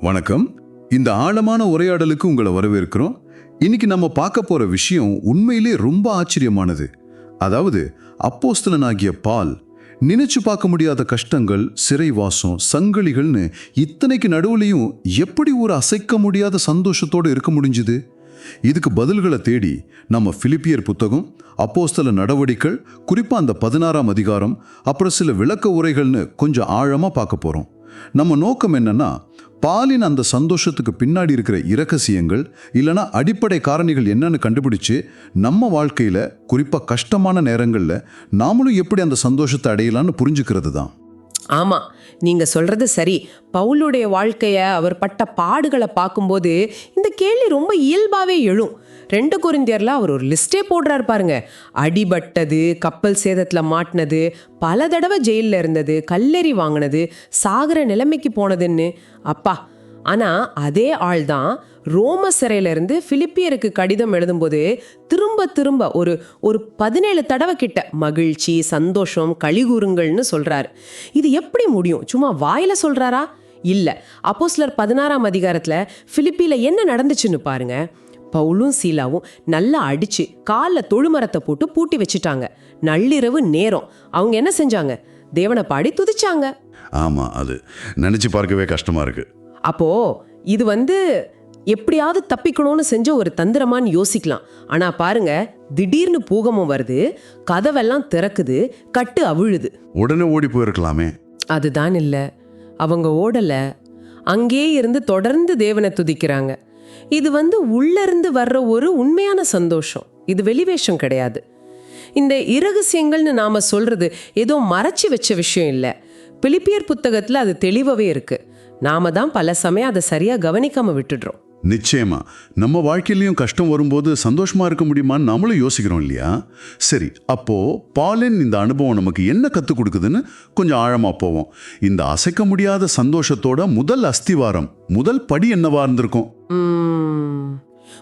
வணக்கம். இந்த ஆழமான உரையாடலுக்கு உங்களை வரவேற்கிறோம். இன்னைக்கு நம்ம பார்க்க போற விஷயம் உண்மையிலே ரொம்ப ஆச்சரியமானது. அதாவது அப்போஸ்தலனாகிய பால் நினைச்சு பார்க்க முடியாத கஷ்டங்கள் சிறைவாசம் சங்கிலிகள்னு இத்தனைக்கு நடுவுலையும் எப்படி ஒரு அசைக்க முடியாத சந்தோஷத்தோடு இருக்க முடிஞ்சுது? இதுக்கு பதில்களை தேடி நம்ம பிலிப்பியர் புத்தகம் அப்போஸ்தல நடவடிக்கைகள் குறிப்பாக அந்த பதினாறாம் அதிகாரம் அப்புறம் சில விளக்க உரைகள்னு கொஞ்சம் ஆழமாக பார்க்க போகிறோம் நம்ம நோக்கம் என்னன்னா பாலின் அந்த சந்தோஷத்துக்கு பின்னாடி இருக்கிற இரகசியங்கள் இல்லைன்னா அடிப்படை காரணிகள் என்னன்னு கண்டுபிடிச்சு நம்ம வாழ்க்கையில் குறிப்பாக கஷ்டமான நேரங்களில் நாமளும் எப்படி அந்த சந்தோஷத்தை அடையலாம்னு புரிஞ்சுக்கிறது தான் ஆமாம் நீங்கள் சொல்கிறது சரி. பவுலுடைய வாழ்க்கையை அவர் பட்ட பாடுகளை பார்க்கும்போது இந்த கேள்வி ரொம்ப இயல்பாகவே எழும். ரெண்டு குறிந்தியரில் அவர் ஒரு லிஸ்ட்டே போடுறாரு பாருங்க. அடிபட்டது கப்பல் சேதத்தில் மாட்டினது பல தடவை ஜெயிலில் இருந்தது கல்லெறி வாங்கினது சாகர நிலைமைக்கு போனதுன்னு. அப்பா ஆனால் அதே ஆள் தான் ரோம சிறையில இருந்து பிலிப்பியருக்கு கடிதம் எழுதும்போது திரும்ப திரும்ப ஒரு ஒரு பதினேழு தடவை கிட்ட மகிழ்ச்சி சந்தோஷம் கழிகூறுங்கள்னு சொல்றாரு. இது எப்படி முடியும்? சும்மா வாயில சொல்றாரா? இல்ல. அப்போஸ்லர் பதினாறாம் அதிகாரத்துல பிலிப்பியில என்ன நடந்துச்சுன்னு பாருங்க. பவுலும் சீலாவும் நல்லா அடிச்சு காலில் தொழுமரத்தை போட்டு பூட்டி வச்சுட்டாங்க. நள்ளிரவு நேரம். அவங்க என்ன செஞ்சாங்க? தேவனை பாடி துதிச்சாங்க. ஆமாம் அது. நினச்சி பார்க்கவே கஷ்டமாக இருக்கு. அப்போ இது வந்து எப்படியாவது தப்பிக்கணும்னு செஞ்ச ஒரு தந்திரமான்னு யோசிக்கலாம். ஆனா பாருங்க திடீர்னு பூகமும் வருது கதவெல்லாம் திறக்குது கட்டு அவிழுது. உடனே ஓடி போயிருக்கலாமே. அதுதான் இல்ல. அவங்க ஓடல. அங்கே இருந்து தொடர்ந்து தேவனை துதிக்கிறாங்க. இது வந்து உள்ள இருந்து வர்ற ஒரு உண்மையான சந்தோஷம். இது வெளிவேஷம் கிடையாது. இந்த இரகசியங்கள்னு நாம சொல்றது ஏதோ மறைச்சு வச்ச விஷயம் இல்லை. பிலிப்பியர் புத்தகத்துல அது தெளிவாவே இருக்கு. நாம தான் பல சமயம் அதை சரியா கவனிக்காம விட்டுடுறோம். நிச்சயமா. நம்ம வாழ்க்கையிலையும் கஷ்டம் வரும்போது சந்தோஷமா இருக்க முடியுமான்னு நம்மளும் யோசிக்கிறோம் இல்லையா? சரி அப்போ பாலின் இந்த அனுபவம் நமக்கு என்ன கற்றுக் கொடுக்குதுன்னு கொஞ்சம் ஆழமா போவோம். இந்த அசைக்க முடியாத சந்தோஷத்தோட முதல் அஸ்திவாரம் முதல் படி என்னவா இருந்திருக்கும்?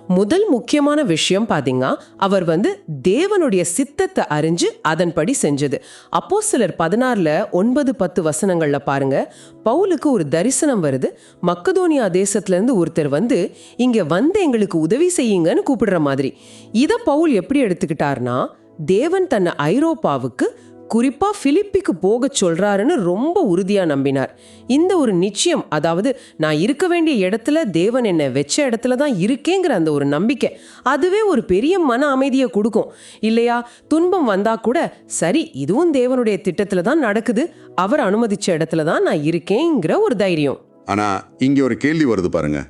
முதல் முக்கியமான விஷயம் பார்த்தீங்கன்னா அவர் வந்து தேவனுடைய சித்தத்தை அறிஞ்சு அதன்படி செஞ்சது. அப்போ சிலர் பதினாறில் ஒன்பது பத்து வசனங்களில் பாருங்க பவுலுக்கு ஒரு தரிசனம் வருது. மக்கதோனியா தேசத்துலேருந்து ஒருத்தர் வந்து இங்கே வந்து எங்களுக்கு உதவி செய்யுங்கன்னு கூப்பிடுற மாதிரி. இதை பவுல் எப்படி எடுத்துக்கிட்டார்னா தேவன் தன்னை ஐரோப்பாவுக்கு குறிப்பா பிலிப்பிக்கு போகச் சொல்றாருன்னு ரொம்ப உறுதியா நம்பினார். இந்த ஒரு நிச்சயம் அதாவது நான் இருக்க வேண்டிய இடத்துல தேவன் என்னை வச்ச இடத்துல தான் இருக்கேங்கிற அந்த ஒரு நம்பிக்கை அதுவே ஒரு பெரிய மன அமைதியை கொடுக்கும். இல்லையா? துன்பம் வந்தா கூட சரி இதுவும் தேவனுடைய திட்டத்துல தான் நடக்குது அவர் அனுமதிச்ச இடத்துல தான் நான் இருக்கேங்கிற ஒரு தைரியம். ஆனா இங்க ஒரு கேள்வி வருது பாருங்க.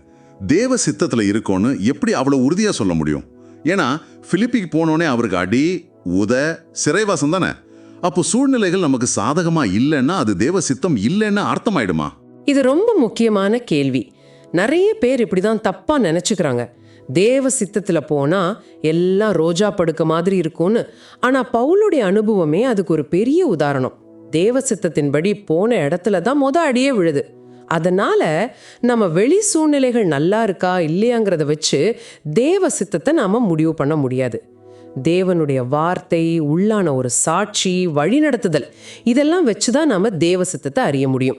தேவ சித்தத்துல இருக்கோன்னு எப்படி அவ்வளவு உறுதியா சொல்ல முடியும்? ஏன்னா பிலிப்பிக்கு போனோடனே அவருக்கு அடி உத சிறைவாசம் தானே? அப்போ சூழ்நிலைகள் நமக்கு சாதகமா இல்லைன்னா அது தேவ சித்தம் இல்லைன்னா அர்த்தமாயிடுமா? இது ரொம்ப முக்கியமான கேள்வி. நிறைய பேர் இப்படிதான் தப்பா நினைச்சுக்கிறாங்க. தேவ சித்தத்துல போனா எல்லாம் ரோஜா படுக்க மாதிரி இருக்கும்னு. ஆனா பவுலுடைய அனுபவமே அதுக்கு ஒரு பெரிய உதாரணம். தேவ சித்தத்தின்படி போன இடத்துல தான் மொத அடியே விழுது. அதனால நம்ம வெளி சூழ்நிலைகள் நல்லா இருக்கா இல்லையாங்கிறத வச்சு தேவ சித்தத்தை நாம முடிவு பண்ண முடியாது. தேவனுடைய வார்த்தை உள்ளான ஒரு சாட்சி வழிநடத்துதல் இதெல்லாம் வச்சு தான் நாம் தேவ சித்தத்தை அறிய முடியும்.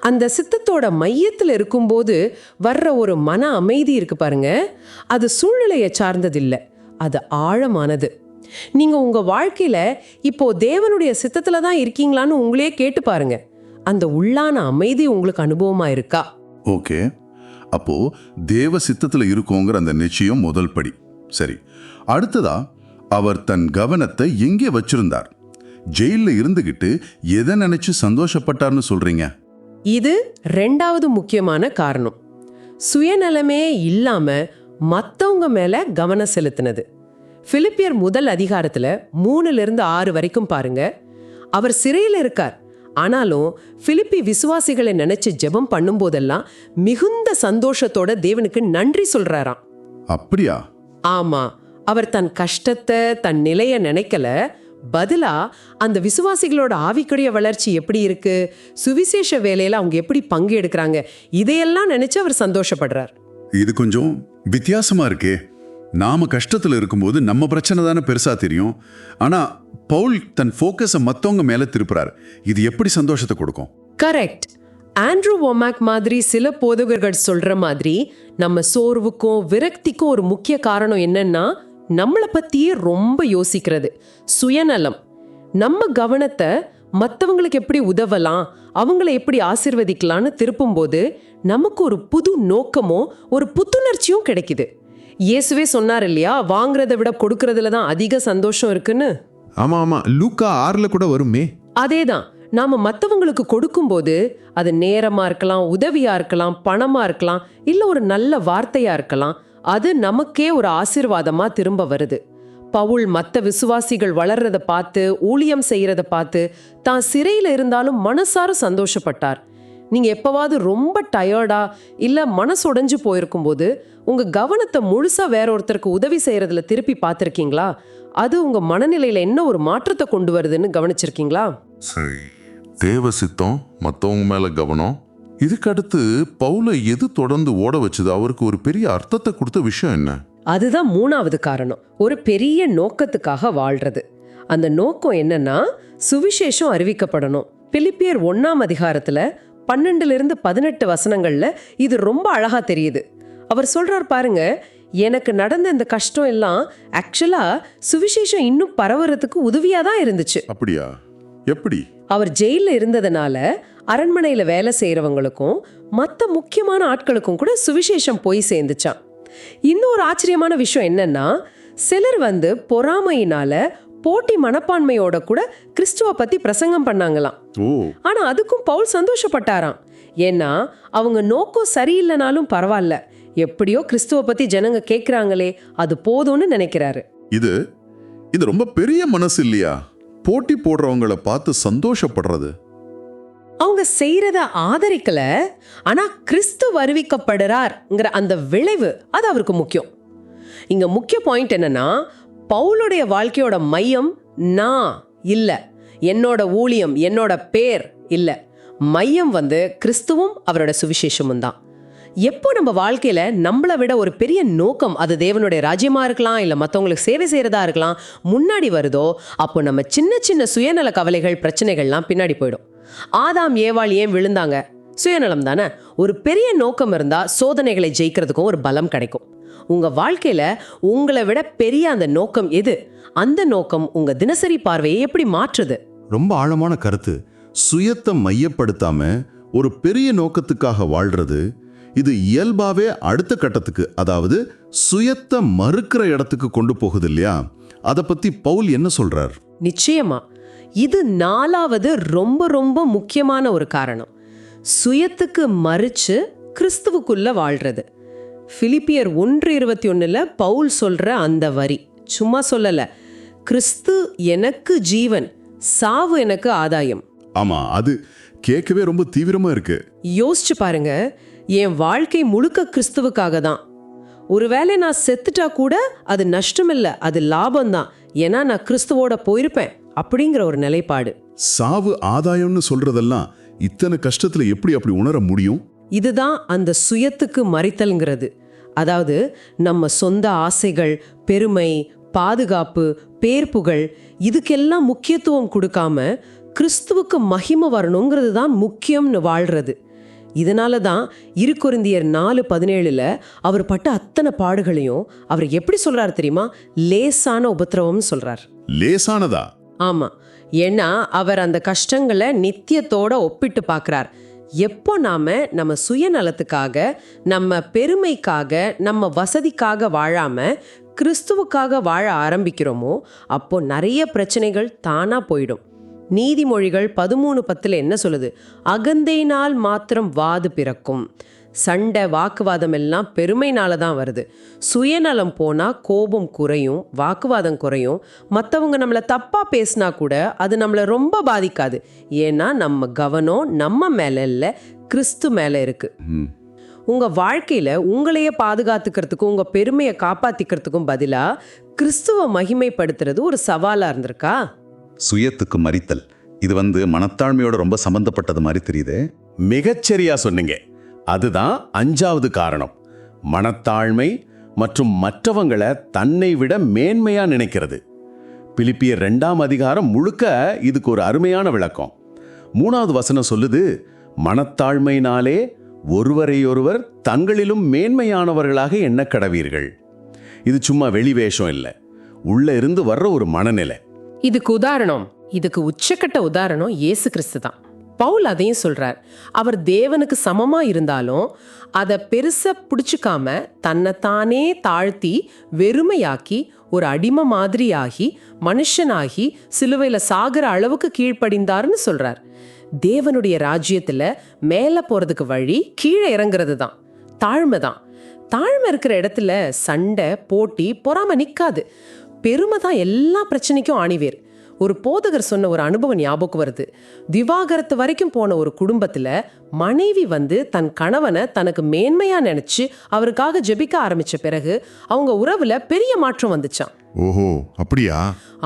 அந்த சித்தத்தோட மையத்தில் இருக்கும்போது வர்ற ஒரு மன அமைதி இருக்கு பாருங்க. அது சூழ்நிலையை சார்ந்ததில்லை அது ஆழமானது. நீங்க உங்க வாழ்க்கையில இப்போ தேவனுடைய சித்தத்துல தான் இருக்கீங்களான்னு உங்களே கேட்டு பாருங்க. அந்த உள்ளான அமைதி உங்களுக்கு அனுபவமா இருக்கா? ஓகே. அப்போ தேவ சித்தத்துல இருக்கோங்கிற அந்த நிச்சயம் முதல் படி. சரி. அடுத்ததா அவர் தன் கவனத்தை எங்கே வச்சிருந்தார்? ஜெயில்ல இருந்துகிட்டு எதை நினைச்சு சந்தோஷப்பட்டார்னு சொல்றீங்க? இது ரெண்டாவது முக்கியமான காரணம். சுயநலமே இல்லாம மத்தவங்க மேல கவனம் செலுத்தினது. பிலிப்பியர் முதல் அதிகாரத்துல மூணுல இருந்து ஆறு வரைக்கும் பாருங்க. அவர் சிறையில் இருக்கார். ஆனாலும் பிலிப்பி விசுவாசிகளை நினைச்சு ஜெபம் பண்ணும்போதெல்லாம் மிகுந்த சந்தோஷத்தோட தேவனுக்கு நன்றி சொல்றாராம். அப்படியா? ஆமா. அவர் தன் கஷ்டத்தை தன் நிலைய நினைக்கல. பதிலா அந்த விசுவாசிகளோட ஆவிக்குரிய வளர்ச்சி எப்படி இருக்கு? சுவிசேஷ வேலையில அவங்க எப்படி பங்கு எடுக்கிறாங்க? இதையெல்லாம் நினைச்சு அவர் சந்தோஷப்படுறார். இது கொஞ்சம் வித்தியாசமா இருக்கே. நாம கஷ்டத்துல இருக்கும்போது நம்ம பிரச்சனை தானே பெருசா தெரியும். ஆனா பவுல் தன் ஃபோக்கஸை மத்தவங்க மேல திருப்புறார். இது எப்படி சந்தோஷத்தை கொடுக்கும்? கரெக்ட் ஆண்ட்ரூ ஒமாக் மாதிரி சில போதகர்கள் சொல்ற மாதிரி நம்ம சோர்வுக்கும் விரக்திக்கும் ஒரு முக்கிய காரணம் என்னன்னா நம்மளை பத்தியே ரொம்ப யோசிக்கிறது. சுயநலம். நம்ம கவனத்தை மற்றவங்களுக்கு எப்படி உதவலாம் அவங்கள எப்படி ஆசிர்வதிக்கலாம்னு திருப்பும்போது நமக்கு ஒரு புது நோக்கமோ ஒரு புத்துணர்ச்சியும் கிடைக்குது. இயேசுவே சொன்னார் இல்லையா வாங்குறதை விட கொடுக்கறதுல தான் அதிக சந்தோஷம் இருக்குன்னு? ஆமா ஆமா. லூக்கா ஆறுல கூட வருமே. அதேதான். நாம மற்றவங்களுக்கு கொடுக்கும்போது அது நேரமா இருக்கலாம் உதவியா இருக்கலாம் பணமா இருக்கலாம் இல்ல ஒரு நல்ல வார்த்தையா இருக்கலாம் அது நமக்கே ஒரு ஆசீர்வாதமா திரும்ப வருது. பவுல் மற்ற விசுவாசிகள் வளர்றத பார்த்து ஊழியம் செய்யறத பார்த்து தான் சிறையில் இருந்தாலும் மனசார சந்தோஷப்பட்டார். நீங்கள் எப்போவாவது ரொம்ப டயர்டா இல்லை மனசு உடைஞ்சு போயிருக்கும்போது உங்கள் கவனத்தை முழுசாக வேற ஒருத்தருக்கு உதவி செய்கிறதுல திருப்பி பார்த்துருக்கீங்களா? அது உங்கள் மனநிலையில் என்ன ஒரு மாற்றத்தை கொண்டு வருதுன்னு கவனிச்சிருக்கீங்களா? சரி. தேவ சித்தம் மற்றவங்க மேலே கவனம் இதுக்கு அடுத்து பவுலை எது தொடர்ந்து ஓட வச்சது அவருக்கு ஒரு பெரிய அர்த்தத்தை கொடுத்த விஷயம் என்ன? அதுதான் மூணாவது காரணம். ஒரு பெரிய நோக்கத்துக்காக வாழ்றது. அந்த நோக்கம் என்னன்னா சுவிசேஷம் அறிவிக்கப்படணும். பிலிப்பியர் ஒண்ணாம் அதிகாரத்துல பன்னெண்டுல இருந்து பதினெட்டு வசனங்கள்ல இது ரொம்ப அழகா தெரியுது. அவர் சொல்றார் பாருங்க எனக்கு நடந்த இந்த கஷ்டம் எல்லாம் ஆக்சுவலா சுவிசேஷம் இன்னும் பரவுறதுக்கு உதவியா தான் இருந்துச்சு. அப்படியா? எப்படி? அவர் ஜெயில இருந்ததுனால அரண்மனையில வேலை செய்யறவங்களுக்கும் மற்ற முக்கியமான ஆட்களுக்கும் கூட சுவிசேஷம் போய் சேர்ந்துச்சான் இன்னொரு ஆச்சரியமான விஷயம் என்னன்னா சிலர் வந்து பொறாமையினால போட்டி மனப்பான்மையோட கூட கிறிஸ்துவ பத்தி பிரசங்கம் பண்ணாங்களாம். ஆனா அதுக்கும் பவுல் சந்தோஷப்பட்டாராம். ஏன்னா அவங்க நோக்கம் சரியில்லைனாலும் பரவாயில்ல எப்படியோ கிறிஸ்துவ பத்தி ஜனங்க கேக்குறாங்களே அது போதும்னு நினைக்கிறாரு. இது இது ரொம்ப பெரிய மனசு இல்லையா? போட்டி போடுறவங்கள பார்த்து சந்தோஷப்படுறது. அவங்க செய்யறத ஆதரிக்கல ஆனா கிறிஸ்து வருவிக்கப்படுறார்ங்கிற அந்த விளைவு அது அவருக்கு முக்கியம். இங்க முக்கிய பாயிண்ட் என்னன்னா பவுலுடைய வாழ்க்கையோட மையம் நான் இல்ல என்னோட ஊழியம் என்னோட பேர் இல்ல. மையம் வந்து கிறிஸ்துவும் அவரோட சுவிசேஷமும் தான். எப்போ நம்ம வாழ்க்கையில நம்மளை விட ஒரு பெரிய நோக்கம் அது தேவனுடைய ராஜ்யமா இருக்கலாம் இல்லை மற்றவங்களுக்கு சேவை செய்யறதா இருக்கலாம் முன்னாடி வருதோ அப்போ நம்ம சின்ன சின்ன சுயநல கவலைகள் பிரச்சனைகள்லாம் பின்னாடி போயிடும். ஆதாம் ஏவாள் ஏன் விழுந்தாங்க? சுயநலம் தானே? ஒரு பெரிய நோக்கம் இருந்தா சோதனைகளை ஜெயிக்கிறதுக்கும் ஒரு பலம் கிடைக்கும். உங்க வாழ்க்கையில உங்களை விட பெரிய அந்த நோக்கம் எது? அந்த நோக்கம் உங்க தினசரி பார்வையை எப்படி மாற்றுது? ரொம்ப ஆழமான கருத்து. சுயத்தை மையப்படுத்தாம ஒரு பெரிய நோக்கத்துக்காக வாழ்றது இது இயல்பாவே அடுத்த கட்டத்துக்கு அதாவது சுயத்தை மறுக்கிற இடத்துக்கு கொண்டு போகுது இல்லையா அதை பத்தி பவுல் என்ன சொல்றார்? நிச்சயமா. இது நாலாவது ரொம்ப ரொம்ப முக்கியமான ஒரு காரணம். சுயத்துக்கு மறிச்சு கிறிஸ்துவுக்குள்ள வாழ்றது. பிலிப்பியர் ஒன்று இருபத்தி ஒண்ணுல பவுல் சொல்ற அந்த வரி. சும்மா சொல்லல. கிறிஸ்து எனக்கு ஜீவன் சாவு எனக்கு ஆதாயம். ஆமா அது கேட்கவே ரொம்ப தீவிரமா இருக்கு. யோசிச்சு பாருங்க. என் வாழ்க்கை முழுக்க கிறிஸ்துவுக்காக தான் ஒருவேளை நான் செத்துட்டா கூட அது நஷ்டம் இல்லை அது லாபம் தான் ஏன்னா நான் கிறிஸ்துவோட போயிருப்பேன் அப்படிங்கிற ஒரு நிலைப்பாடு. சாவு ஆதாயம்னு சொல்றதெல்லாம் இத்தனை கஷ்டத்துல எப்படி அப்படி உணர முடியும்? இதுதான் அந்த சுயத்துக்கு மறைத்தல்ங்கிறது. அதாவது நம்ம சொந்த ஆசைகள் பெருமை பாதுகாப்பு பேர்ப்புகள் இதுக்கெல்லாம் முக்கியத்துவம் கொடுக்காம கிறிஸ்துவுக்கு மகிமை வரணுங்கிறது தான் முக்கியம்னு வாழ்றது. இதனால தான் இருக்குருந்தியர் நாலு பதினேழுல அவர் பட்ட அத்தனை பாடுகளையும் அவர் எப்படி சொல்றாரு தெரியுமா? லேசான உபத்திரவம்னு சொல்றார். லேசானதா? ஆமா. ஏன்னா அவர் அந்த கஷ்டங்களை நித்தியத்தோட ஒப்பிட்டு பார்க்கறார் எப்போ நாம நம்ம சுயநலத்துக்காக நம்ம பெருமைக்காக நம்ம வசதிக்காக வாழாம கிறிஸ்துவுக்காக வாழ ஆரம்பிக்கிறோமோ அப்போ நிறைய பிரச்சனைகள் தானா போயிடும். நீதிமொழிகள் பதிமூணு பத்துல என்ன சொல்லுது? அகந்தையினால் மாத்திரம் வாது பிறக்கும். சண்டை வாக்குவாதம் எல்லாம் பெருமைனால தான் வருது. சுயநலம் போனா கோபம் குறையும் வாக்குவாதம் குறையும். மற்றவங்க நம்மளை தப்பா பேசினா கூட அது நம்மளை ரொம்ப பாதிக்காது. ஏன்னா நம்ம கவனம் நம்ம மேல இல்ல கிறிஸ்து மேல இருக்கு. உங்க வாழ்க்கையில உங்களையே பாதுகாத்துக்கிறதுக்கும் உங்க பெருமையை காப்பாத்திக்கிறதுக்கும் பதிலா கிறிஸ்துவ மகிமைப்படுத்துறது ஒரு சவாலா இருந்திருக்கா? சுயத்துக்கு மறித்தல் இது வந்து மனத்தாழ்மையோட ரொம்ப சம்பந்தப்பட்டது மாதிரி தெரியுது. மிகச்சரியா சொன்னீங்க. அதுதான் அஞ்சாவது காரணம். மனத்தாழ்மை மற்றும் மற்றவங்களை தன்னை விட மேன்மையா நினைக்கிறது. பிலிப்பிய ரெண்டாம் அதிகாரம் முழுக்க இதுக்கு ஒரு அருமையான விளக்கம். மூணாவது வசனம் சொல்லுது மனத்தாழ்மையினாலே ஒருவரையொருவர் தங்களிலும் மேன்மையானவர்களாக எண்ணக் கடவீர்கள் இது சும்மா வெளிவேஷம் இல்லை. உள்ள இருந்து வர்ற ஒரு மனநிலை. இதுக்கு உதாரணம் இதுக்கு உச்சக்கட்ட உதாரணம் இயேசு கிறிஸ்து தான். பவுல் அதையும் சொல்றார் அவர் தேவனுக்கு சமமா இருந்தாலும் அதை பெருசா பிடிச்சிக்காம தன்னைத்தானே தாழ்த்தி வெறுமையாக்கி ஒரு அடிமை மாதிரியாகி மனுஷனாகி சிலுவையில சாகிற அளவுக்கு கீழ்ப்படிந்தார்னு சொல்றார். தேவனுடைய ராஜ்யத்தில் மேலே போறதுக்கு வழி கீழே இறங்குறது தான் தாழ்மை தான். தாழ்மை இருக்கிற இடத்துல சண்டை போட்டி பொறாம நிற்காது பெருமை தான் எல்லா பிரச்சனைக்கும் ஆணிவேர். ஒரு போதகர் சொன்ன ஒரு அனுபவம் ஞாபகம் வருது. விவாகரத்து வரைக்கும் போன ஒரு குடும்பத்துல மனைவி வந்து தன் கணவனை தனக்கு மேன்மையா நினைச்சு அவருக்காக ஜெபிக்க ஆரம்பிச்ச பிறகு அவங்க உறவுல பெரிய மாற்றம் வந்துச்சாம். ஓஹோ அப்படியா?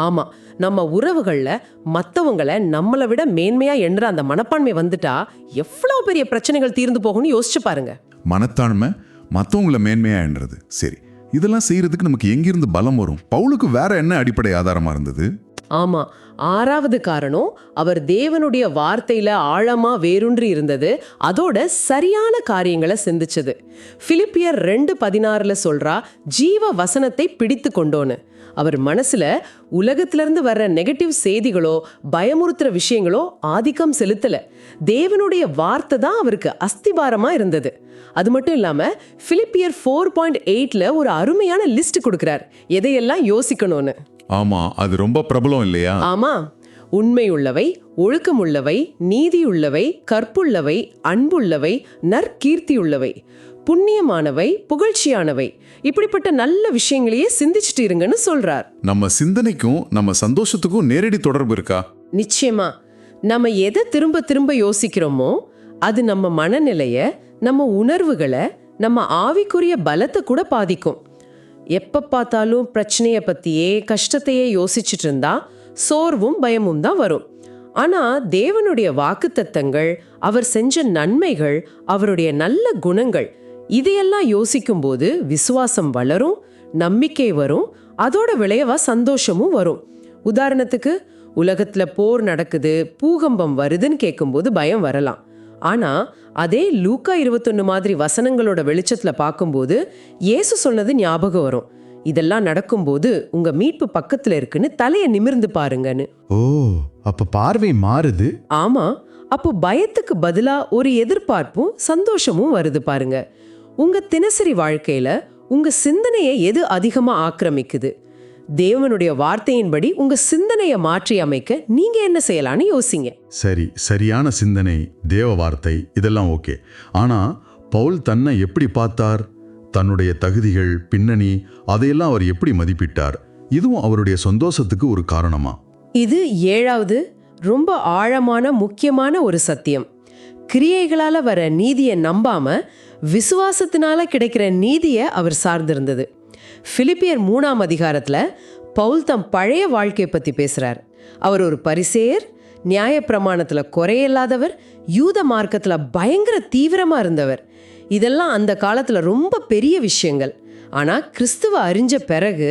ஆமா நம்ம உறவுகள்ல மத்தவங்கள நம்மளை விட மேன்மையா எண்ணுற அந்த மனப்பான்மை வந்துட்டா எவ்வளவு பெரிய பிரச்சனைகள் தீர்ந்து போகும்னு யோசிச்சு பாருங்க. மனத்தாழ்மை மற்றவங்கள மேன்மையா என்றது சரி இதெல்லாம் செய்யறதுக்கு நமக்கு எங்கிருந்து பலம் வரும்? பவுலுக்கு வேற என்ன அடிப்படை ஆதாரமா இருந்தது? ஆமா ஆறாவது காரணம் அவர் தேவனுடைய வார்த்தையில ஆழமா வேரூன்றி இருந்தது அதோட சரியான காரியங்களை சிந்திச்சது. பிலிப்பியர் ரெண்டு பதினாறுல சொல்றா ஜீவ வசனத்தை பிடித்து கொண்டோன்னு. அவர் மனசுல உலகத்திலிருந்து வர்ற நெகட்டிவ் செய்திகளோ பயமுறுத்துற விஷயங்களோ ஆதிக்கம் செலுத்தல. தேவனுடைய வார்த்தை தான் அவருக்கு அஸ்திபாரமா இருந்தது. அது மட்டும் இல்லாம பிலிப்பியர் ஃபோர் பாயிண்ட் எயிட்ல ஒரு அருமையான லிஸ்ட் கொடுக்கிறார். எதையெல்லாம் யோசிக்கணும்னு. ஆமா அது ரொம்ப பிரபலம் இல்லையா? ஆமா. உண்மையுள்ளவை ஒழுக்கமுள்ளவை நீதியுள்ளவை கற்புள்ளவை அன்புள்ளவை நற்கீர்த்தியுள்ளவை. புண்ணியமானவை புகழ்ச்சியானவை. இப்படிப்பட்ட நல்ல விஷயங்களையே சிந்திச்சுட்டு இருங்கன்னு சொல்றார். நம்ம சிந்தனைக்கும் நம்ம சந்தோஷத்துக்கும் நேரடி தொடர்பு இருக்கா? நிச்சயமா. நம்ம எதை திரும்ப திரும்ப யோசிக்கிறோமோ அது நம்ம மனநிலைய நம்ம உணர்வுகளை நம்ம ஆவிக்குரிய பலத்தை கூட பாதிக்கும். எப்ப பார்த்தாலும் பிரச்சனைய பத்தியே கஷ்டத்தையே யோசிச்சுட்டு இருந்தா சோர்வும் பயமும் தான் வரும். ஆனா தேவனுடைய வாக்குத்தத்தங்கள் அவர் செஞ்ச நன்மைகள் அவருடைய நல்ல குணங்கள் இதையெல்லாம் யோசிக்கும்போது விசுவாசம் வளரும் நம்பிக்கை வரும் அதோட விளைவா சந்தோஷமும் வரும். உதாரணத்துக்கு உலகத்துல போர் நடக்குது பூகம்பம் வருதுன்னு கேட்கும்போது பயம் வரலாம். ஆனா அதே லூக்கா இருபத்தொன்னு மாதிரி வசனங்களோட வெளிச்சத்துல பார்க்கும்போது இயேசு சொன்னது ஞாபகம் வரும். இதெல்லாம் நடக்கும்போது உங்க மீட்பு பக்கத்துல இருக்குன்னு தலைய நிமிர்ந்து பாருங்கன்னு. ஓ அப்ப பார்வை மாறுது? ஆமா அப்போ பயத்துக்கு பதிலா ஒரு எதிர்பார்ப்பும் சந்தோஷமும் வருது பாருங்க. உங்க தினசரி வாழ்க்கையில உங்க சிந்தனையை எது அதிகமா ஆக்கிரமிக்குது? தேவனுடைய வார்த்தையின்படி உங்க சிந்தனையை மாற்றி அமைக்க நீங்க என்ன செய்யலாம்னு யோசிங்க. சரி சரியான சிந்தனை தேவ வார்த்தை இதெல்லாம் ஓகே. ஆனா பவுல் தன்னை எப்படி பார்த்தார்? தன்னுடைய தகுதிகள் பின்னணி அதையெல்லாம் அவர் எப்படி மதிப்பிட்டார்? இதுவும் அவருடைய சந்தோஷத்துக்கு ஒரு காரணமா? இது ஏழாவது ரொம்ப ஆழமான முக்கியமான ஒரு சத்தியம். கிரியைகளால் வர நீதியை நம்பாம விசுவாசத்தினால கிடைக்கிற நீதியை அவர் சார்ந்திருந்தது. பிலிப்பியர் மூணாம் அதிகாரத்தில் பவுல் தம் பழைய வாழ்க்கையை பற்றி பேசுகிறார் அவர் ஒரு பரிசேயர் நியாயப்பிரமாணத்தில் குறையில்லாதவர் யூத மார்க்கத்தில் பயங்கர தீவிரமாக இருந்தவர். இதெல்லாம் அந்த காலத்தில் ரொம்ப பெரிய விஷயங்கள். ஆனால் கிறிஸ்துவ அறிஞ்ச பிறகு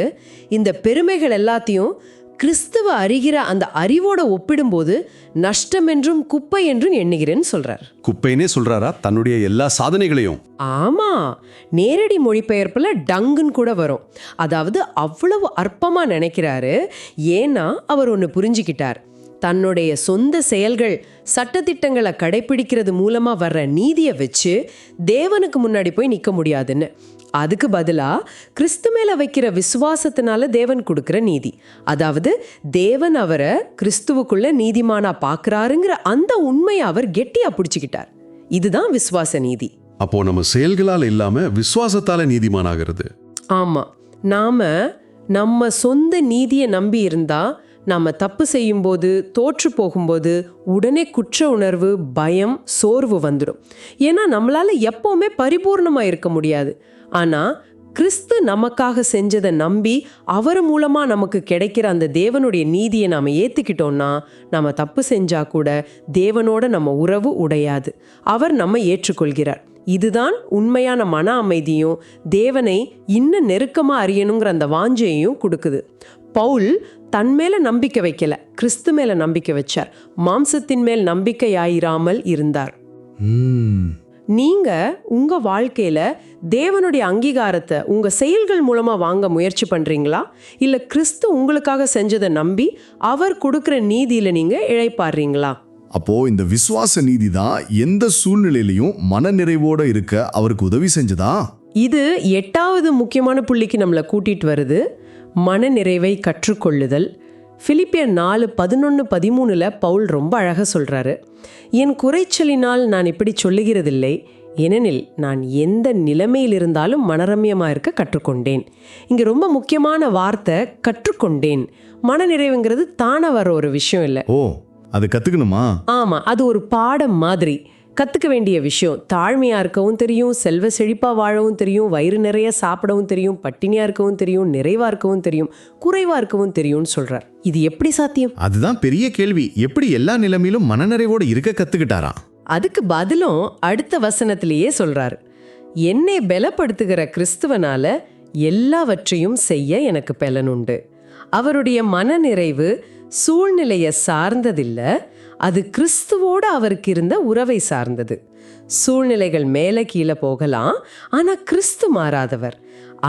இந்த பெருமைகள் எல்லாத்தையும் கிறிஸ்துவ அறிகிற அந்த அறிவோட ஒப்பிடும்போது நஷ்டம் என்றும் குப்பை என்றும் எண்ணுகிறேன்னு சொல்றார். குப்பைனே சொல்றாரா? தன்னுடைய எல்லா சாதனைகளையும். ஆமா. நேரடி மொழிபெயர்ப்புல டங்குன்னு கூட வரும். அதாவது அவ்வளவு அற்பமா நினைக்கிறாரு. ஏன்னா அவர் ஒன்று புரிஞ்சுக்கிட்டார். தன்னுடைய சொந்த செயல்கள் சட்டதிட்டங்களை கடைபிடிக்கிறது மூலமா வர்ற நீதியை வச்சு தேவனுக்கு முன்னாடி போய் நிற்க முடியாதுன்னு. அதுக்கு பதிலா கிறிஸ்து மேல வைக்கிற விசுவாசத்தினால தேவன் கொடுக்கிற நீதி. அதாவது தேவன் அவரை கிறிஸ்துவுக்குள்ள நீதிமானா பார்க்கறாருங்கிற அந்த உண்மையை அவர் கெட்டியா பிடிச்சுக்கிட்டார். இதுதான் விசுவாச நீதி. அப்போ நம்ம செயல்களால் இல்லாம விசுவாசத்தால நீதிமானாகிறது. ஆமா. நாம நம்ம சொந்த நீதியை நம்பி இருந்தா நாம தப்பு செய்யும்போது தோற்று போகும்போது உடனே குற்ற உணர்வு பயம் சோர்வு வந்துடும் ஏன்னா நம்மளால எப்பவுமே பரிபூர்ணமா இருக்க முடியாது. ஆனா கிறிஸ்து நமக்காக செஞ்சதை நம்பி அவர் மூலமாக நமக்கு கிடைக்கிற அந்த தேவனுடைய நீதியை நாம் ஏற்றுக்கிட்டோம்னா நம்ம தப்பு செஞ்சால் கூட தேவனோட நம்ம உறவு உடையாது. அவர் நம்ம ஏற்றுக்கொள்கிறார். இதுதான் உண்மையான மன அமைதியும் தேவனை இன்னும் நெருக்கமாக அறியணுங்கிற அந்த வாஞ்சையையும் கொடுக்குது. பவுல் தன் மேல நம்பிக்கை வைக்கல கிறிஸ்து மேல நம்பிக்கை வச்சார். மாம்சத்தின் மேல் நம்பிக்கையாயிராமல் இருந்தார். நீங்க உங்க வாழ்க்கையில தேவனுடைய அங்கீகாரத்தை உங்க செயல்கள் மூலமா வாங்க முயற்சி பண்றீங்களா? இல்ல கிறிஸ்து உங்களுக்காக செஞ்சதை நம்பி அவர் கொடுக்கிற நீதியில நீங்க இழைப்பாடுறீங்களா அப்போ இந்த விசுவாச நீதி தான் எந்த சூழ்நிலையிலையும் மனநிறைவோட இருக்க அவருக்கு உதவி செஞ்சதா? இது எட்டாவது முக்கியமான புள்ளிக்கு நம்மளை கூட்டிட்டு வருது. மனநிறைவை கற்றுக்கொள்ளுதல் பிலிப்பியர் நாலு பதினொன்று பதிமூணுல பவுல் ரொம்ப அழகாக சொல்றாரு என் குறைச்சலினால் நான் இப்படி சொல்லுகிறதில்லை. ஏனெனில் நான் எந்த நிலைமையில் இருந்தாலும் மனரம்யமாக இருக்க கற்றுக்கொண்டேன். இங்கே ரொம்ப முக்கியமான வார்த்தை கற்றுக்கொண்டேன். மனநிறைவுங்கிறது தானே வர ஒரு விஷயம் இல்லை. ஓ அது கத்துக்கணுமா? ஆமாம் அது ஒரு பாடம் மாதிரி. கற்றுக்க வேண்டிய விஷயம். தாழ்மையாக இருக்கவும் தெரியும் செல்வ செழிப்பாக வாழவும் தெரியும் வயிறு நிறைய சாப்பிடவும் தெரியும் பட்டினியாக இருக்கவும் தெரியும் நிறைவாக இருக்கவும் தெரியும் குறைவாக இருக்கவும் தெரியும்னு சொல்கிறார் இது எப்படி சாத்தியம்? அதுதான் பெரிய கேள்வி. எப்படி எல்லா நிலைமையிலும் மனநிறைவோட இருக்க கத்துக்கிட்டாராம்? அதுக்கு பதிலும் அடுத்த வசனத்திலேயே சொல்றாரு. என்னை பலப்படுத்துகிற கிறிஸ்துவனால எல்லாவற்றையும் செய்ய எனக்கு பலனுண்டு. அவருடைய மனநிறைவு சூழ்நிலையை சார்ந்ததில்ல அது கிறிஸ்துவோடு அவருக்கு இருந்த உறவை சார்ந்தது. சூழ்நிலைகள் மேலே கீழே போகலாம் ஆனால் கிறிஸ்து மாறாதவர்.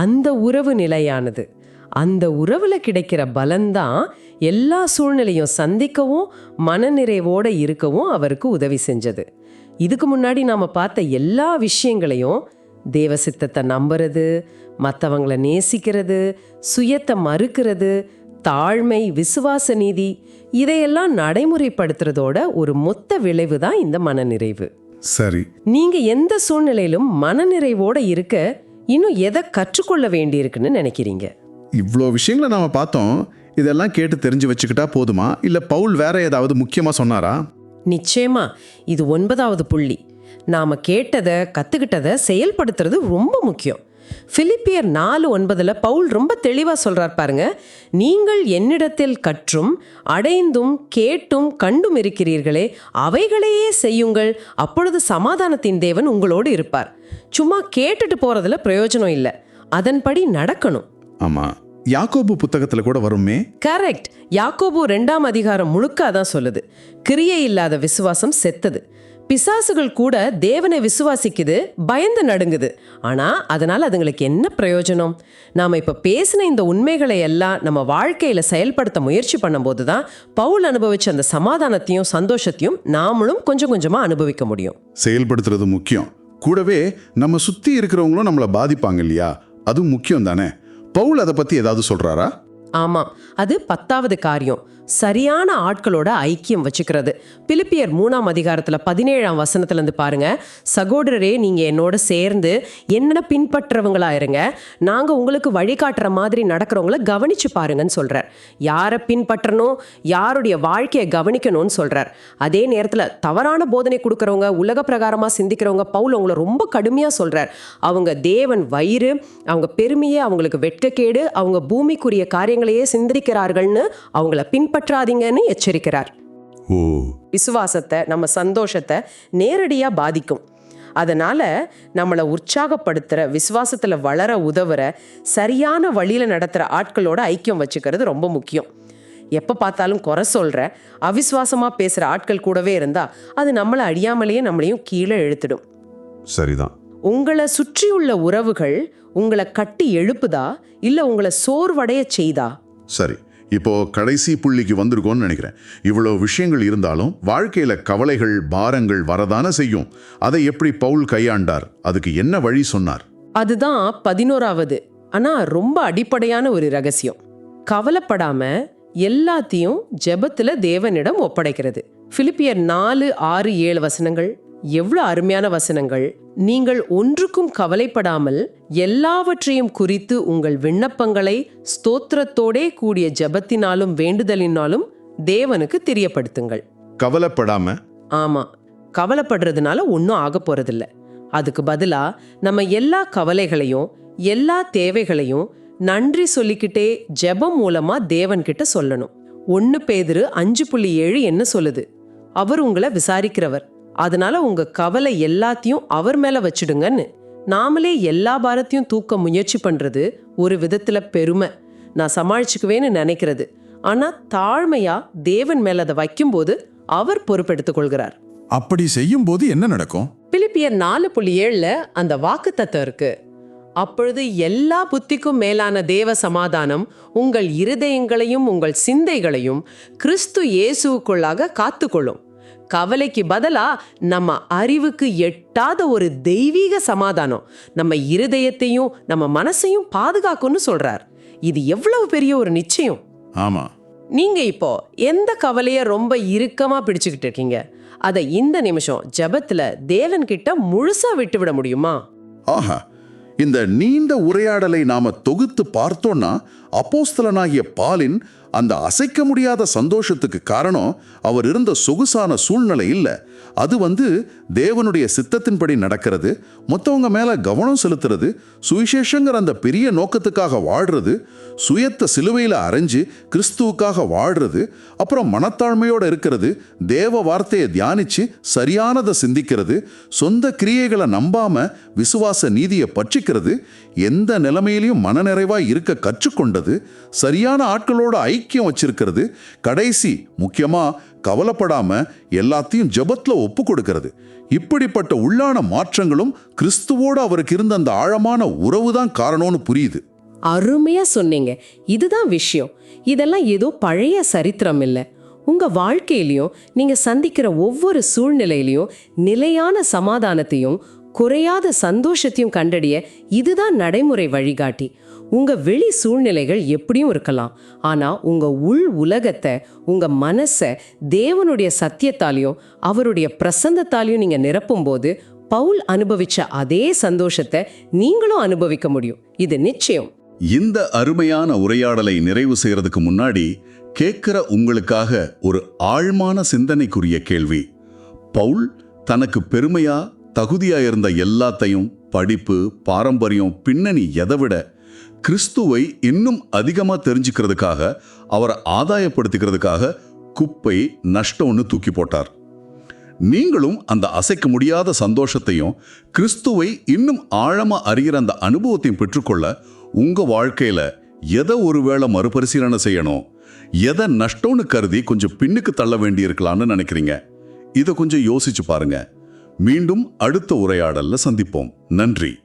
அந்த உறவு நிலையானது. அந்த உறவில் கிடைக்கிற பலன்தான் எல்லா சூழ்நிலையும் சந்திக்கவும் மனநிறைவோடு இருக்கவும் அவருக்கு உதவி செஞ்சது. இதுக்கு முன்னாடி நாம் பார்த்த எல்லா விஷயங்களையும் தேவ சித்தத்தை நம்புறது மற்றவங்களை நேசிக்கிறது சுயத்தை மறுக்கிறது தாழ்மை விசுவாச நீதி இதையெல்லாம் நடைமுறைப்படுத்துறதோட ஒரு மொத்த விளைவு தான் இந்த மனநிறைவு. சரி. நீங்க எந்த சூழ்நிலையிலும் மனநிறைவோட இருக்க இன்னும் எதை கற்றுக்கொள்ள வேண்டியிருக்குன்னு நினைக்கிறீங்க? இவ்வளோ விஷயங்களை நாம பார்த்தோம். இதெல்லாம் கேட்டு தெரிஞ்சு வச்சுக்கிட்டா போதுமா? இல்ல பவுல் வேற ஏதாவது முக்கியமா சொன்னாரா? நிச்சயமா. இது ஒன்பதாவது புள்ளி. நாம கேட்டதை கத்துக்கிட்டதை செயல்படுத்துறது ரொம்ப முக்கியம். பிலிப்பியர் நாலு ஒன்பதுல பவுல் ரொம்ப தெளிவா சொல்றார் பாருங்க. நீங்கள் என்னிடத்தில் கற்றும் அடைந்தும் கேட்டும் கண்டும் இருக்கிறீர்களே அவைகளையே செய்யுங்கள். அப்பொழுது சமாதானத்தின் தேவன் உங்களோடு இருப்பார். சும்மா கேட்டுட்டு போறதுல பிரயோஜனம் இல்லை. அதன்படி நடக்கணும். ஆமா. யாக்கோபு புத்தகத்துல கூட வருமே? கரெக்ட். யாக்கோபு ரெண்டாம் அதிகாரம் முழுக்க அதான் சொல்லுது. கிரியை இல்லாத விசுவாசம் செத்தது. பிசாசுகள் கூட தேவனை விசுவாசிக்குது பயந்து நடுங்குது. ஆனா அதனால அதுங்களுக்கு என்ன பிரயோஜனம்? நாம இப்ப பேசின இந்த உண்மைகளை எல்லாம் நம்ம வாழ்க்கையில செயல்படுத்த முயற்சி பண்ணும்போது தான் பவுல் அனுபவிச்ச அந்த சமாதானத்தையும் சந்தோஷத்தையும் நாமளும் கொஞ்சம் கொஞ்சமா அனுபவிக்க முடியும். செயல்படுத்துறது முக்கியம். கூடவே நம்ம சுத்தி இருக்கிறவங்களும் நம்மளை பாதிப்பாங்க இல்லையா? அதுவும் முக்கியம் தானே? பவுல் அதை பத்தி ஏதாவது சொல்றாரா? ஆமாம் அது பத்தாவது காரியம். சரியான ஆட்களோட ஐக்கியம் வச்சுக்கிறது. பிலிப்பியர் மூணாம் அதிகாரத்தில் பதினேழாம் வசனத்துலேருந்து பாருங்க. சகோதரரே நீங்கள் என்னோட சேர்ந்து என்னென்ன பின்பற்றவங்களா இருங்க. நாங்கள் உங்களுக்கு வழிகாட்டுற மாதிரி நடக்கிறவங்கள கவனிச்சு பாருங்கன்னு சொல்கிறார் யாரை பின்பற்றணும் யாருடைய வாழ்க்கையை கவனிக்கணும்னு சொல்கிறார் அதே நேரத்தில் தவறான போதனை கொடுக்குறவங்க உலக பிரகாரமாக சிந்திக்கிறவங்க பவுல் அவங்கள ரொம்ப கடுமையாக சொல்கிறார் அவங்க தேவன் வயிறு அவங்க பெருமையை அவங்களுக்கு வெட்கக்கேடு அவங்க பூமிக்குரிய காரியங்களையே சிந்திக்கிறார்கள்னு அவங்கள பின்பற்றாதீங்கன்னு எச்சரிக்கிறார். விசுவாசத்தை நம்ம சந்தோஷத்தை நேரடியாக பாதிக்கும். அதனால நம்மளை உற்சாகப்படுத்துகிற விசுவாசத்தில் வளர உதவுற சரியான வழியில் நடத்துகிற ஆட்களோட ஐக்கியம் வச்சுக்கிறது ரொம்ப முக்கியம். எப்போ பார்த்தாலும் குறை சொல்கிற அவிசுவாசமாக பேசுகிற ஆட்கள் கூடவே இருந்தால் அது நம்மளை அழியாமலேயே நம்மளையும் கீழே இழுத்துடும். சரிதான். உங்களை சுற்றியுள்ள உறவுகள் உங்களை கட்டி எழுப்புதா இல்லை உங்களை சோர்வடைய செய்தா? சரி. இப்போ கடைசி புள்ளிக்கு வந்திருக்கோன்னு நினைக்கிறேன். இவ்வளோ விஷயங்கள் இருந்தாலும் வாழ்க்கையில் கவலைகள் பாரங்கள் வரதான செய்யும். அதை எப்படி பவுல் கையாண்டார்? அதுக்கு என்ன வழி சொன்னார்? அதுதான் பதினோராவது. ஆனா ரொம்ப அடிப்படையான ஒரு ரகசியம். கவலைப்படாம எல்லாத்தையும் ஜெபத்துல தேவனிடம் ஒப்படைக்கிறது. பிலிப்பியர் நாலு ஆறு ஏழு வசனங்கள். எவ்வளவு அருமையான வசனங்கள். நீங்கள் ஒன்றுக்கும் கவலைப்படாமல் எல்லாவற்றையும் குறித்து உங்கள் விண்ணப்பங்களை ஸ்தோத்திரத்தோடே கூடிய ஜெபத்தினாலும் வேண்டுதலினாலும் தேவனுக்கு தெரியப்படுத்துங்கள். கவலைப்படாம? ஆமா. கவலைப்படுறதுனால ஒன்றும் ஆக போறதில்ல. அதுக்கு பதிலா நம்ம எல்லா கவலைகளையும் எல்லா தேவைகளையும் நன்றி சொல்லிக்கிட்டே ஜெபம் மூலமா தேவன்கிட்ட சொல்லணும். ஒன்று பேதுரு அஞ்சு புள்ளி ஏழு என்ன சொல்லுது? அவர் உங்களை விசாரிக்கிறவர். அதனால உங்க கவலை எல்லாத்தையும் அவர் மேல வச்சிடுங்கன்னு. நாமளே எல்லா பாரத்தையும் தூக்க முயற்சி பண்றது ஒரு விதத்துல பெருமை. நான் சமாளிச்சுக்குவேன்னு நினைக்கிறது. ஆனா தாழ்மையா தேவன் மேல அதை வைக்கும்போது அவர் பொறுப்பெடுத்துக் கொள்கிறார். அப்படி செய்யும்போது என்ன நடக்கும்? பிலிப்பியர் நாலு புள்ளி ஏழுல அந்த வாக்கு தத்துவம் இருக்கு. அப்பொழுது எல்லா புத்திக்கும் மேலான தேவ சமாதானம் உங்கள் இருதயங்களையும் உங்கள் சிந்தைகளையும் கிறிஸ்து இயேசுவுக்குள்ளாக காத்துக்கொள்ளும். கவலைக்கு பதிலா நம்ம அறிவுக்கு எட்டாத ஒரு தெய்வீக சமாதானம். நம்ம இருதயத்தையும் நம்ம மனசையும் பாதுகாக்கும்னு சொல்றார். இது எவ்வளவு பெரிய ஒரு நிச்சயம். ஆமா. நீங்க இப்போ எந்த கவலைய ரொம்ப இறுக்கமா பிடிச்சுக்கிட்டு இருக்கீங்க? அதை இந்த நிமிஷம் ஜெபத்துல தேவன் கிட்ட முழுசா விட்டு விட முடியுமா? ஆஹா. இந்த நீண்ட உரையாடலை நாம தொகுத்து பார்த்தோம்னா அப்போஸ்தலனாகிய பாலின் அந்த அசைக்க முடியாத சந்தோஷத்துக்கு காரணம் அவர் இருந்த சொகுசான சூழ்நிலை இல்லை. அது வந்து தேவனுடைய சித்தத்தின்படி நடக்கிறது. மொத்தவங்க மேலே கவனம் செலுத்துறது சுவிசேஷங்கிற அந்த பெரிய நோக்கத்துக்காக வாழ்றது சுயத்தை சிலுவையில் அரைஞ்சு கிறிஸ்துவுக்காக வாழ்றது அப்புறம் மனத்தாழ்மையோட இருக்கிறது தேவ வார்த்தையை தியானிச்சு சரியானதை சிந்திக்கிறது சொந்த கிரியைகளை நம்பாமல் விசுவாச நீதியை பற்றிக்கிறது எந்த நிலைமையிலையும் மனநிறைவாக இருக்க கற்றுக்கொண்டது சரியான ஆட்களோட ஐக்கியம் வச்சிருக்கிறது கடைசி முக்கியமாக கவலைப்படாம எல்லாத்தையும் ஜபத்தில் ஒப்பு கொடுக்கிறது. இப்படிப்பட்ட உள்ளான மாற்றங்களும் கிறிஸ்துவோடு அவருக்கு இருந்த அந்த ஆழமான உறவு தான் காரணம்னு புரியுது. அருமையா சொன்னீங்க. இதுதான் விஷயம். இதெல்லாம் ஏதோ பழைய சரித்திரம் இல்லை. உங்க வாழ்க்கையிலையும் நீங்க சந்திக்கிற ஒவ்வொரு சூழ்நிலையிலையும் நிலையான சமாதானத்தையும் குறையாத சந்தோஷத்தையும் கண்டறிய இதுதான் நடைமுறை வழிகாட்டி. உங்க வெளி சூழ்நிலைகள் எப்படியும் இருக்கலாம். ஆனா உங்க உள் உலகத்தை உங்க மனசை தேவனுடைய சத்தியத்தாலையும் அவருடைய பிரசந்தத்தாலையும் நீங்க நிரப்பும்போது பவுல் அனுபவிச்ச அதே சந்தோஷத்தை நீங்களும் அனுபவிக்க முடியும். இது நிச்சயம். இந்த அருமையான உரையாடலை நிறைவு செய்யறதுக்கு முன்னாடி கேட்கிற உங்களுக்காக ஒரு ஆழ்மான சிந்தனைக்குரிய கேள்வி. பவுல் தனக்கு பெருமையா தகுதியா இருந்த எல்லாத்தையும் படிப்பு பாரம்பரியம் பின்னணி எதை விட கிறிஸ்துவை இன்னும் அதிகமா தெரிஞ்சுக்கிறதுக்காக அவரை ஆதாயப்படுத்திக்கிறதுக்காக குப்பை நஷ்டம்னு தூக்கி போட்டார். நீங்களும் அந்த அசைக்க முடியாத சந்தோஷத்தையும் கிறிஸ்துவை இன்னும் ஆழமாக அறிகிற அந்த அனுபவத்தையும் பெற்றுக்கொள்ள உங்கள் வாழ்க்கையில எதை ஒருவேளை மறுபரிசீலனை செய்யணும்? எதை நஷ்டம்னு கருதி கொஞ்சம் பின்னுக்கு தள்ள வேண்டியிருக்கலான்னு நினைக்கிறீங்க? இதை கொஞ்சம் யோசிச்சு பாருங்க. மீண்டும் அடுத்த உரையாடல்ல சந்திப்போம். நன்றி.